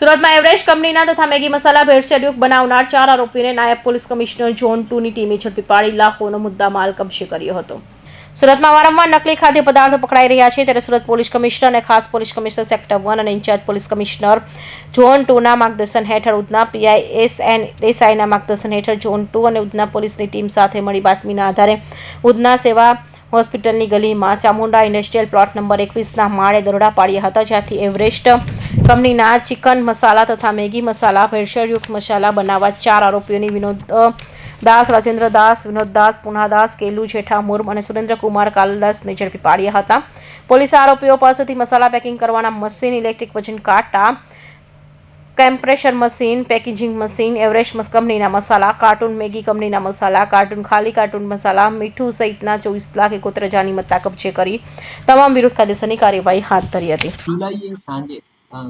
સુરતમાં એવરેસ્ટ કંપનીના તથા મેગી મસાલા ભેળસેળયુક્ત બનાવનાર ચાર આરોપીને નાયબ પોલીસ કમિશનર ઝોન ટુની ટીમે ઝડપી પાડી લાખોનો મુદ્દા માલ કબજે કર્યો હતો. સુરતમાં વારંવાર નકલી ખાદ્ય પદાર્થો પકડાઈ રહ્યા છે ત્યારે સુરત પોલીસ કમિશનર અને ખાસ પોલીસ કમિશનર સેક્ટર વન અને in charge police commissioner zone ટુના માર્ગદર્શન હેઠળ ઉધના પીઆઈ એસ એન દેસાઈના માર્ગદર્શન હેઠળ ઝોન ટુ અને ઉધના પોલીસની ટીમ સાથે મળી બાતમીના આધારે ઉધના સેવા હોસ્પિટલની ગલીમાં ચામુંડા ઇન્ડસ્ટ્રીયલ પ્લોટ નંબર એકવીસના માળે દરોડા પાડ્યા હતા, જ્યાંથી એવરેસ્ટ કંપનીના ચિકન મસાલા તથા મેગી મસાલા ભેળસેળયુક્ત મસાલા બનાવવા ચાર આરોપીઓની વિનોદ દાસ, રાજેન્દ્ર દાસ, વિનોદ દાસ પુનાદાસ કેલુ જેઠા મુર્મ અને સુરેન્દ્રકુમાર કાલદાસને ઝડપી પાડ્યા હતા. પોલીસે આરોપીઓ પાસેથી મસાલા પેકિંગ કરવાના મશીન, ઇલેક્ટ્રિક વજન કાંટા compressor machine, packaging machine, Everest કંપનીના મસાલા, કાર્ટૂન મેગી કંપનીના મસાલા, કાર્ટૂન ખાલી કાર્ટૂન મસાલા, મીઠું સહિતના ચોવીસ લાખ એકોતેર હજારની મત્તા કબજે કરી તમામ વિરુદ્ધ કાયદેસરની કાર્યવાહી હાથ ધરી હતી. જુલાઈએ સાંજે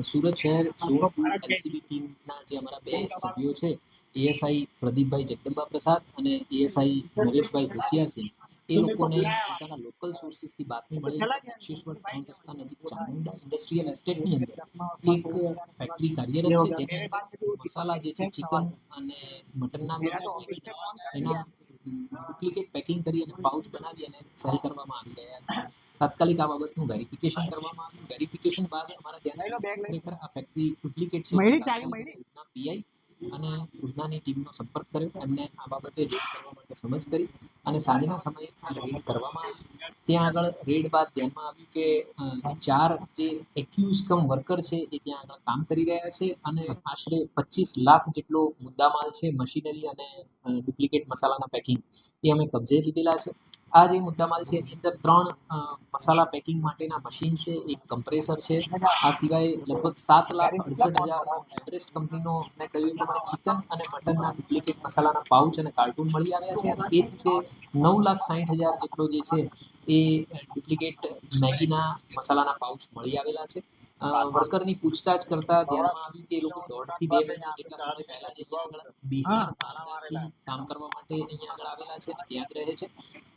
સુરત શહેર સુરત એનસીબી ટીમના જે અમારા બે સભ્યો છે એએસઆઈ પ્રદીપભાઈ જગદંબા પ્રસાદ અને એએસઆઈ નરેશભાઈ ભુસિયારસિંહ એ લોકોને પોતાના લોકલ સોર્સિસથી બાતમી મળી હતી શેષવડ ત્રણ રસ્તા નજીક ચામુંડા ઇન્ડસ્ટ્રીયલ એસ્ટેટની અંદર. એક ફેક્ટરી કાર્યરત છે જેની અંદર મસાલા જે છે ચિકન અને મટનના એના ડુપ્લિકેટ પેકિંગ કરી અને પાઉચ બનાવી અને સેલ કરવામાં આવી રહ્યા હતા તાત્કાલિક આ બાબતનું વેરિફિકેશન કરવામાં આવ્યું. વેરિફિકેશન બાદ અમારા ધ્યાન ખરેખર આ ફેક્ટરી ડુપ્લિકેટ છે. પીઆઈ અને ઉધનાની ટીમનો સંપર્ક કર્યો. એમને આ બાબતે રેડ કરવા માટે સમજ કરી અને સાંજના સમયે આ રેડ કરવામાં આવી. ત્યાં આગળ રેડ બાદ ધ્યાનમાં આવ્યું કે ચાર જે એક્યુઝ કમ વર્કર છે એ ત્યાં આગળ કામ કરી રહ્યા છે અને આશરે પચીસ લાખ જેટલો મુદ્દામાલ છે મશીનરી અને ડુપ્લિકેટ મસાલાના પેકિંગ એ અમે કબજે લીધેલા છે. આ જે મુદ્દામાલ છે, એની અંદર ત્રણ મસાલા પેકિંગ માટેના મશીન છે, એક કમ્પ્રેસર છે. આ સિવાય લગભગ સાત લાખ અડસઠ હજાર એવરેસ્ટ કંપનીનો મેં કહ્યું પ્રમાણે ચિકન અને મટનના ડુપ્લિકેટ મસાલાના પાઉચ અને કાર્ટૂન મળી આવ્યા છે. અને એ જ રીતે નવ લાખ સાહીઠ હજાર જેટલો જે છે, એ ડુપ્લિકેટ મેગીના મસાલાના પાઉચ મળી આવેલા છે. વર્કરની પૂછતાછ કરતા ધ્યાનમાં આવ્યું કે એ લોકો દોઢથી બે મહિના જેટલા સમય પહેલા જે બિહાર કામ કરવા માટે અહીંયા આગળ આવેલા છે અને ત્યાં જ રહે છે.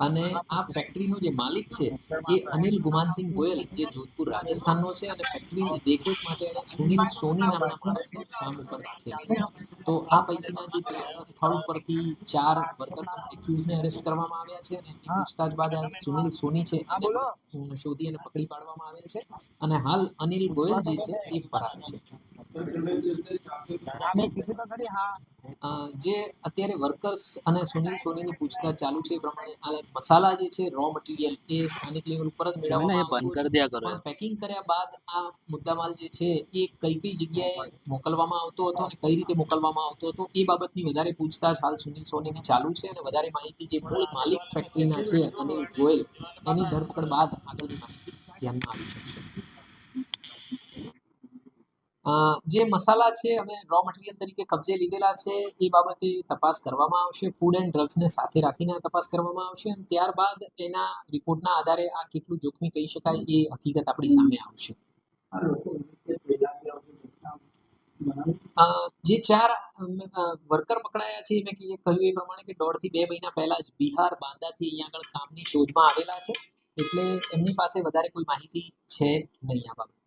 અને આ ફેક્ટરીનો જે માલિક છે, એ અનિલ ગુમાનસિંહ ગોયલ, જે જોધપુર રાજસ્થાનનો છે અને ફેક્ટરીની દેખરેખ માટે એણે સુનિલ સોની નામના માણસને કામ ઉપર રાખેલા તો આ પૈકીના જે સ્થળ ઉપરથી ચાર વર્કર એક્યુઝને અરેસ્ટ કરવામાં આવ્યા છે અને પૂછતાછ બાદ આ સુનિલ સોની છે એને શોધી અને પકડી પાડવામાં આવેલ છે. અને હાલ અનિલ ગોયલ જે છે, એ ફરાર છે. જે અત્યારે વર્કર્સ અને સુનિલ સોનીની પૂછતાછ ચાલુ છે એ પ્રમાણે આ મસાલા જે છે રો મટીરીયલ એ સ્થાનિક લેવલ ઉપર જ મેળવવામાં. પણ પેકિંગ કર્યા બાદ આ મુદ્દામાલ જે છે એ કઈ કઈ જગ્યાએ મોકલવામાં આવતો હતો અને કઈ રીતે મોકલવામાં આવતો હતો એ બાબતની વધારે પૂછતાછ હાલ સુનિલ સોનીની ચાલુ છે અને વધારે માહિતી જે મૂળ માલિક ફેક્ટરીના છે અનિલ ગોયલ એની ધરપકડ બાદ આગળની માહિતી ધ્યાનમાં આવી શકશે. જે મસાલા છે અમે રો મટીરિયલ તરીકે કબજે લીધેલા છે, એ બાબતે તપાસ કરવામાં આવશે. ફૂડ એન્ડ ડ્રગ્સને સાથે રાખીને તપાસ કરવામાં આવશે અને ત્યારબાદ એના રિપોર્ટના આધારે આ કેટલું જોખમી કહી શકાય એ હકીકત આપણી સામે આવશે. જે ચાર વર્કર પકડાયા છે, મેં કહ્યું એ પ્રમાણે કે દોઢથી બે મહિના પહેલા જ બિહાર બાંદાથી અહીંયા આગળ કામની શોધમાં આવેલા છે, એટલે એમની પાસે વધારે કોઈ માહિતી છે નહીં આ બાબતે.